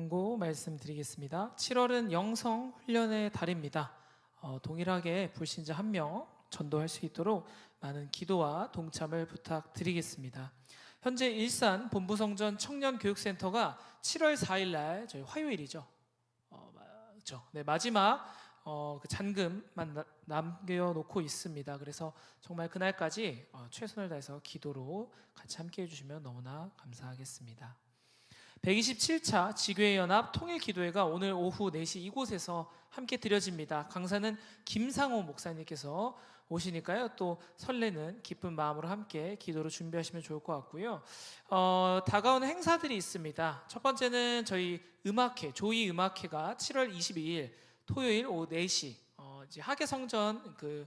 광고 말씀드리겠습니다. 7월은 영성 훈련의 달입니다. 어, 동일하게 불신자 한 명 전도할 수 있도록 많은 기도와 동참을 부탁드리겠습니다. 현재 일산 본부성전 청년교육센터가 7월 4일 날 저희 화요일이죠. 어, 맞죠. 네, 마지막 어, 그 잔금만 나- 남겨놓고 있습니다. 그래서 정말 그날까지 어, 최선을 다해서 기도로 같이 함께 해주시면 너무나 감사하겠습니다. 127차 지교회연합 통일기도회가 오늘 오후 4시 이곳에서 함께 드려집니다. 강사는 김상호 목사님께서 오시니까요. 또 설레는 기쁜 마음으로 함께 기도로 준비하시면 좋을 것 같고요. 어, 다가오는 행사들이 있습니다. 첫 번째는 저희 음악회, 조이 음악회가 7월 22일 토요일 오후 4시 어, 이제 하계성전 그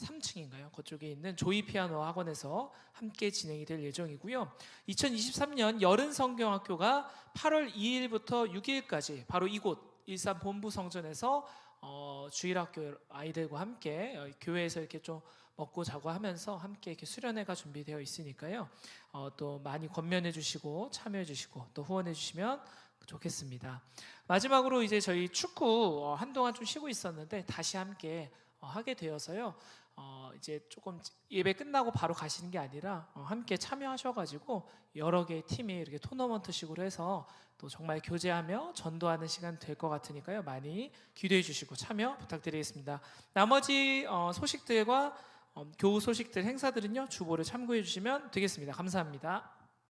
3층인가요? 그쪽에 있는 조이 피아노 학원에서 함께 진행이 될 예정이고요. 2023년 여른 성경학교가 8월 2일부터 6일까지 바로 이곳 일산 본부 성전에서 어, 주일학교 아이들과 함께 어, 교회에서 이렇게 좀 먹고 자고 하면서 함께 이렇게 수련회가 준비되어 있으니까요. 어, 또 많이 권면해 주시고 참여해 주시고 또 후원해 주시면 좋겠습니다. 마지막으로 이제 저희 축구 어, 한동안 좀 쉬고 있었는데 다시 함께 어, 하게 되어서요. 어, 이제 조금 예배 끝나고 바로 가시는 게 아니라 어, 함께 참여하셔가지고 여러 개의 팀이 이렇게 토너먼트식으로 해서 또 정말 교제하며 전도하는 시간 될 것 같으니까요. 많이 기대해 주시고 참여 부탁드리겠습니다. 나머지 어, 소식들과 어, 교우 소식들 행사들은요 주보를 참고해 주시면 되겠습니다. 감사합니다.